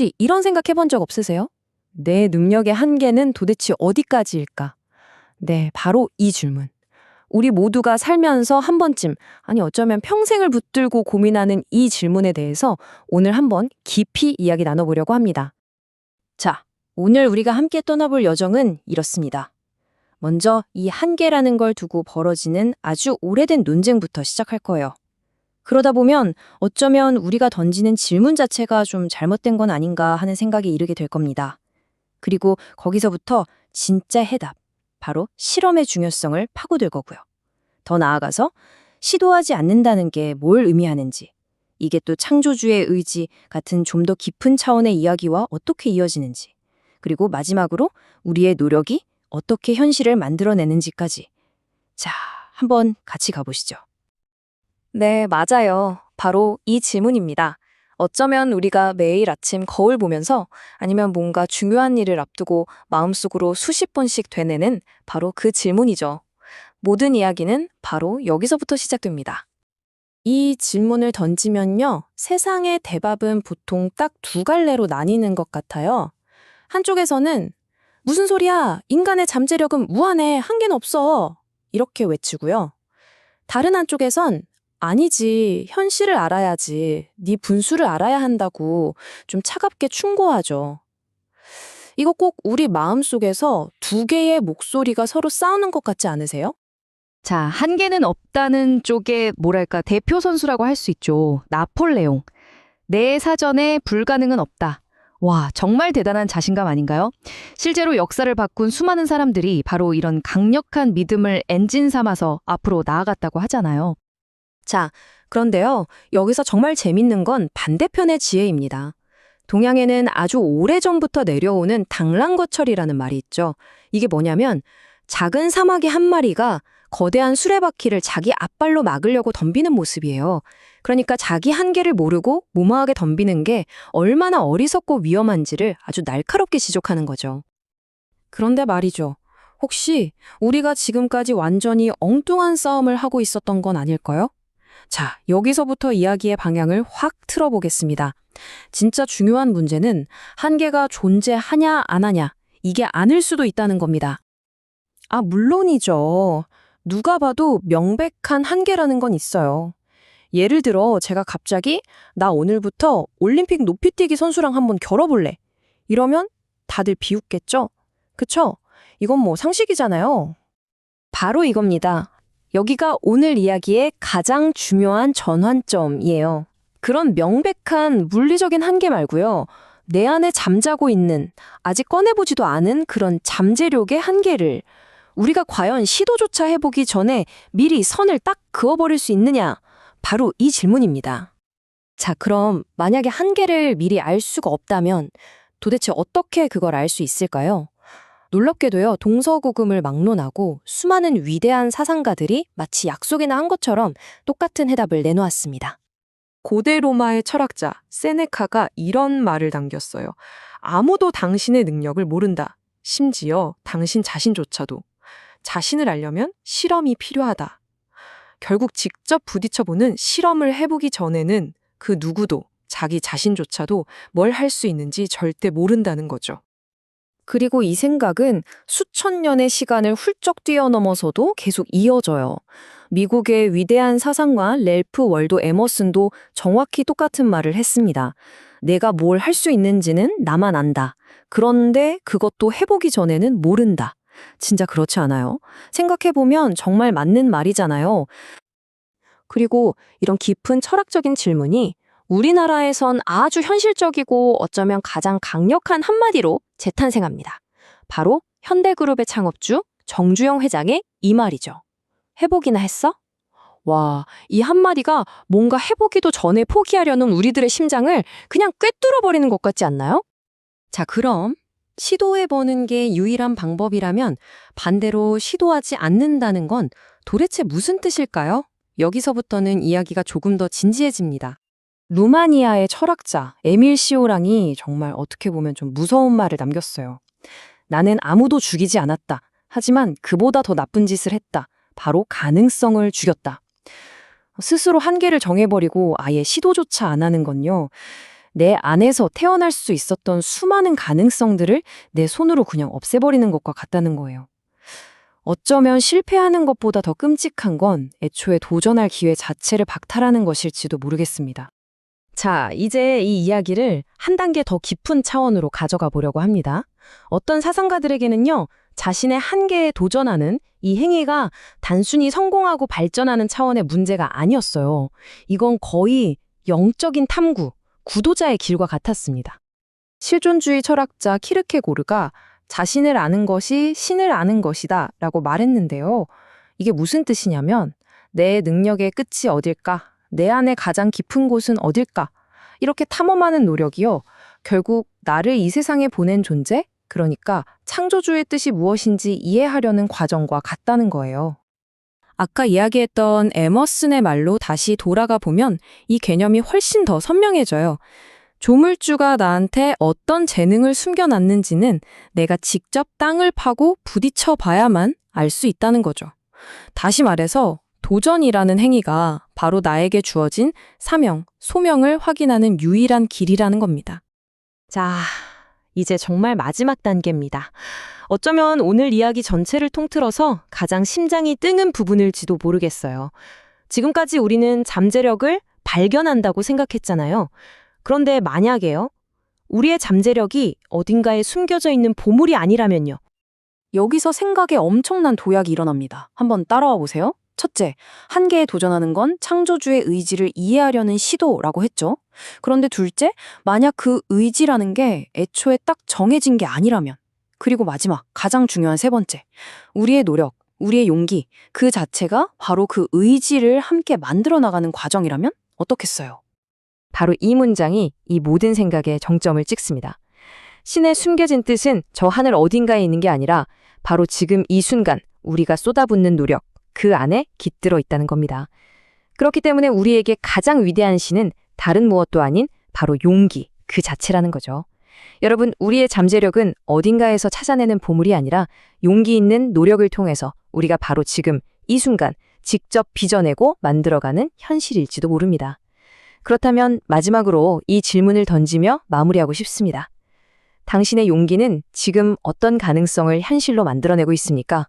혹시 이런 생각 해본 적 없으세요? 내 능력의 한계는 도대체 어디까지일까? 네, 바로 이 질문. 우리 모두가 살면서 한 번쯤, 아니 어쩌면 평생을 붙들고 고민하는 이 질문에 대해서 오늘 한번 깊이 이야기 나눠보려고 합니다. 자, 오늘 우리가 함께 떠나볼 여정은 이렇습니다. 먼저 이 한계라는 걸 두고 벌어지는 아주 오래된 논쟁부터 시작할 거예요. 그러다 보면 어쩌면 우리가 던지는 질문 자체가 좀 잘못된 건 아닌가 하는 생각에 이르게 될 겁니다. 그리고 거기서부터 진짜 해답, 바로 실험의 중요성을 파고들 거고요. 더 나아가서 시도하지 않는다는 게 뭘 의미하는지, 이게 또 창조주의 의지 같은 좀 더 깊은 차원의 이야기와 어떻게 이어지는지, 그리고 마지막으로 우리의 노력이 어떻게 현실을 만들어내는지까지. 자, 한번 같이 가보시죠. 네, 맞아요. 바로 이 질문입니다. 어쩌면 우리가 매일 아침 거울 보면서 아니면 뭔가 중요한 일을 앞두고 마음속으로 수십 번씩 되뇌는 바로 그 질문이죠. 모든 이야기는 바로 여기서부터 시작됩니다. 이 질문을 던지면요, 세상의 대답은 보통 딱 두 갈래로 나뉘는 것 같아요. 한쪽에서는 무슨 소리야? 인간의 잠재력은 무한해. 한계는 없어. 이렇게 외치고요. 다른 한쪽에선 아니지. 현실을 알아야지. 네 분수를 알아야 한다고 좀 차갑게 충고하죠. 이거 꼭 우리 마음속에서 두 개의 목소리가 서로 싸우는 것 같지 않으세요? 자, 한계는 없다는 쪽의 뭐랄까 대표 선수라고 할 수 있죠. 나폴레옹. 내 사전에 불가능은 없다. 와, 정말 대단한 자신감 아닌가요? 실제로 역사를 바꾼 수많은 사람들이 바로 이런 강력한 믿음을 엔진 삼아서 앞으로 나아갔다고 하잖아요. 자, 그런데요. 여기서 정말 재밌는 건 반대편의 지혜입니다. 동양에는 아주 오래전부터 내려오는 당랑거철이라는 말이 있죠. 이게 뭐냐면 작은 사마귀 한 마리가 거대한 수레바퀴를 자기 앞발로 막으려고 덤비는 모습이에요. 그러니까 자기 한계를 모르고 무모하게 덤비는 게 얼마나 어리석고 위험한지를 아주 날카롭게 지적하는 거죠. 그런데 말이죠. 혹시 우리가 지금까지 완전히 엉뚱한 싸움을 하고 있었던 건 아닐까요? 자, 여기서부터 이야기의 방향을 확 틀어보겠습니다. 진짜 중요한 문제는 한계가 존재하냐 안 하냐 이게 아닐 수도 있다는 겁니다. 아, 물론이죠. 누가 봐도 명백한 한계라는 건 있어요. 예를 들어 제가 갑자기 나 오늘부터 올림픽 높이뛰기 선수랑 한번 겨뤄볼래. 이러면 다들 비웃겠죠? 그쵸? 이건 뭐 상식이잖아요. 바로 이겁니다. 여기가 오늘 이야기의 가장 중요한 전환점이에요. 그런 명백한 물리적인 한계 말고요. 내 안에 잠자고 있는, 아직 꺼내보지도 않은 그런 잠재력의 한계를 우리가 과연 시도조차 해보기 전에 미리 선을 딱 그어버릴 수 있느냐? 바로 이 질문입니다. 자, 그럼 만약에 한계를 미리 알 수가 없다면 도대체 어떻게 그걸 알 수 있을까요? 놀랍게도요, 동서고금을 막론하고 수많은 위대한 사상가들이 마치 약속이나 한 것처럼 똑같은 해답을 내놓았습니다. 고대 로마의 철학자 세네카가 이런 말을 남겼어요. 아무도 당신의 능력을 모른다. 심지어 당신 자신조차도. 자신을 알려면 실험이 필요하다. 결국 직접 부딪혀보는 실험을 해보기 전에는 그 누구도 자기 자신조차도 뭘 할 수 있는지 절대 모른다는 거죠. 그리고 이 생각은 수천 년의 시간을 훌쩍 뛰어넘어서도 계속 이어져요. 미국의 위대한 사상가 렐프 월도 에머슨도 정확히 똑같은 말을 했습니다. 내가 뭘 할 수 있는지는 나만 안다. 그런데 그것도 해보기 전에는 모른다. 진짜 그렇지 않아요? 생각해보면 정말 맞는 말이잖아요. 그리고 이런 깊은 철학적인 질문이 우리나라에선 아주 현실적이고 어쩌면 가장 강력한 한마디로 재탄생합니다. 바로 현대그룹의 창업주 정주영 회장의 이 말이죠. 해보기나 했어? 와, 이 한마디가 뭔가 해보기도 전에 포기하려는 우리들의 심장을 그냥 꿰뚫어버리는 것 같지 않나요? 자, 그럼 시도해보는 게 유일한 방법이라면 반대로 시도하지 않는다는 건 도대체 무슨 뜻일까요? 여기서부터는 이야기가 조금 더 진지해집니다. 루마니아의 철학자 에밀 시오랑이 정말 어떻게 보면 좀 무서운 말을 남겼어요. 나는 아무도 죽이지 않았다. 하지만 그보다 더 나쁜 짓을 했다. 바로 가능성을 죽였다. 스스로 한계를 정해버리고 아예 시도조차 안 하는 건요. 내 안에서 태어날 수 있었던 수많은 가능성들을 내 손으로 그냥 없애버리는 것과 같다는 거예요. 어쩌면 실패하는 것보다 더 끔찍한 건 애초에 도전할 기회 자체를 박탈하는 것일지도 모르겠습니다. 자, 이제 이 이야기를 한 단계 더 깊은 차원으로 가져가 보려고 합니다. 어떤 사상가들에게는요, 자신의 한계에 도전하는 이 행위가 단순히 성공하고 발전하는 차원의 문제가 아니었어요. 이건 거의 영적인 탐구, 구도자의 길과 같았습니다. 실존주의 철학자 키르케고르가 자신을 아는 것이 신을 아는 것이다 라고 말했는데요. 이게 무슨 뜻이냐면 내 능력의 끝이 어딜까? 내 안에 가장 깊은 곳은 어딜까? 이렇게 탐험하는 노력이요. 결국 나를 이 세상에 보낸 존재? 그러니까 창조주의 뜻이 무엇인지 이해하려는 과정과 같다는 거예요. 아까 이야기했던 에머슨의 말로 다시 돌아가 보면 이 개념이 훨씬 더 선명해져요. 조물주가 나한테 어떤 재능을 숨겨놨는지는 내가 직접 땅을 파고 부딪혀 봐야만 알 수 있다는 거죠. 다시 말해서 도전이라는 행위가 바로 나에게 주어진 사명, 소명을 확인하는 유일한 길이라는 겁니다. 자, 이제 정말 마지막 단계입니다. 어쩌면 오늘 이야기 전체를 통틀어서 가장 심장이 뜨는 부분일지도 모르겠어요. 지금까지 우리는 잠재력을 발견한다고 생각했잖아요. 그런데 만약에요? 우리의 잠재력이 어딘가에 숨겨져 있는 보물이 아니라면요. 여기서 생각에 엄청난 도약이 일어납니다. 한번 따라와 보세요. 첫째, 한계에 도전하는 건 창조주의 의지를 이해하려는 시도라고 했죠. 그런데 둘째, 만약 그 의지라는 게 애초에 딱 정해진 게 아니라면. 그리고 마지막, 가장 중요한 세 번째, 우리의 노력, 우리의 용기, 그 자체가 바로 그 의지를 함께 만들어 나가는 과정이라면 어떻겠어요? 바로 이 문장이 이 모든 생각에 정점을 찍습니다. 신의 숨겨진 뜻은 저 하늘 어딘가에 있는 게 아니라 바로 지금 이 순간 우리가 쏟아붓는 노력, 그 안에 깃들어 있다는 겁니다. 그렇기 때문에 우리에게 가장 위대한 신은 다른 무엇도 아닌 바로 용기 그 자체라는 거죠. 여러분, 우리의 잠재력은 어딘가에서 찾아내는 보물이 아니라 용기 있는 노력을 통해서 우리가 바로 지금 이 순간 직접 빚어내고 만들어가는 현실일지도 모릅니다. 그렇다면 마지막으로 이 질문을 던지며 마무리하고 싶습니다. 당신의 용기는 지금 어떤 가능성을 현실로 만들어내고 있습니까?